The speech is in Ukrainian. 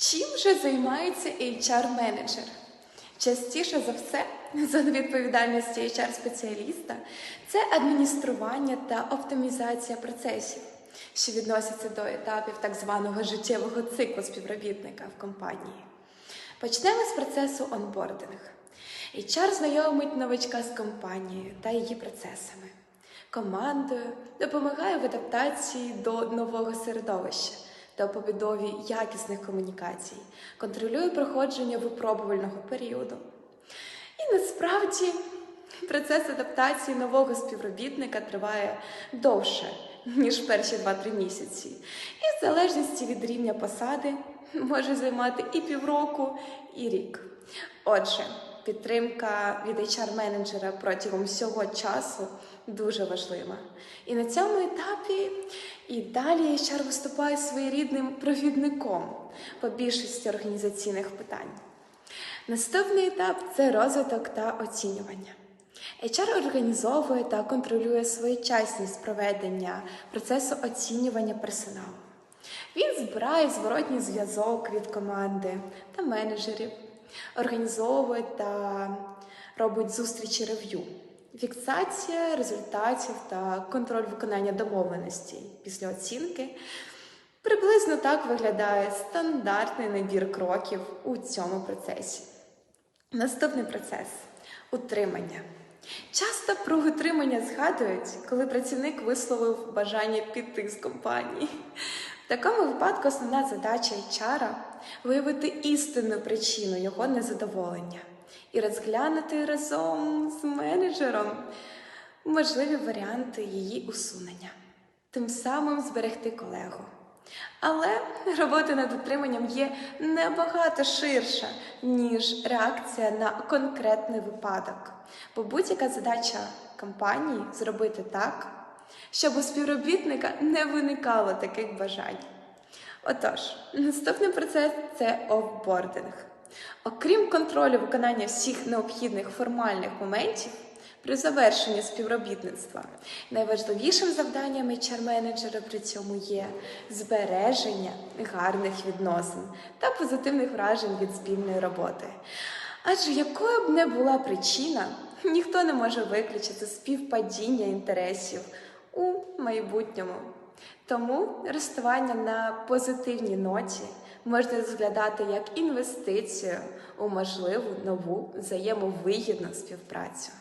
Чим же займається HR-менеджер? Частіше за все, зона відповідальності HR-спеціаліста це адміністрування та оптимізація процесів, що відносяться до етапів так званого життєвого циклу співробітника в компанії. Почнемо з процесу онбординг. HR знайомить новачка з компанією та її процесами, командою, допомагає в адаптації до нового середовища та побудові якісних комунікацій, контролює проходження випробувального періоду. І насправді процес адаптації нового співробітника триває довше, ніж перші 2-3 місяці. І в залежності від рівня посади може займати і півроку, і рік. Отже, підтримка від HR-менеджера протягом всього часу дуже важлива. І на цьому етапі і далі HR виступає своєрідним провідником по більшості організаційних питань. Наступний етап це розвиток та оцінювання. HR організовує та контролює своєчасність проведення процесу оцінювання персоналу. Він збирає зворотній зв'язок від команди та менеджерів, організовує та робить зустрічі рев'ю, фіксація результатів та контроль виконання домовленостей після оцінки. Приблизно так виглядає стандартний набір кроків у цьому процесі. Наступний процес утримання. Часто про утримання згадують, коли працівник висловив бажання піти з компанії. Такому випадку основна задача HR – виявити істинну причину його незадоволення і розглянути разом з менеджером можливі варіанти її усунення, тим самим зберегти колегу. Але робота над утриманням є набагато ширша, ніж реакція на конкретний випадок. Бо будь-яка задача компанії зробити так, щоб у співробітника не виникало таких бажань. Отож, наступний процес це офбординг. Окрім контролю виконання всіх необхідних формальних моментів при завершенні співробітництва, найважливішим завданням HR-менеджера при цьому є збереження гарних відносин та позитивних вражень від спільної роботи. Адже якою б не була причина, ніхто не може виключити співпадіння інтересів у майбутньому. Тому розставання на позитивній ноті можна розглядати як інвестицію у можливу нову взаємовигідну співпрацю.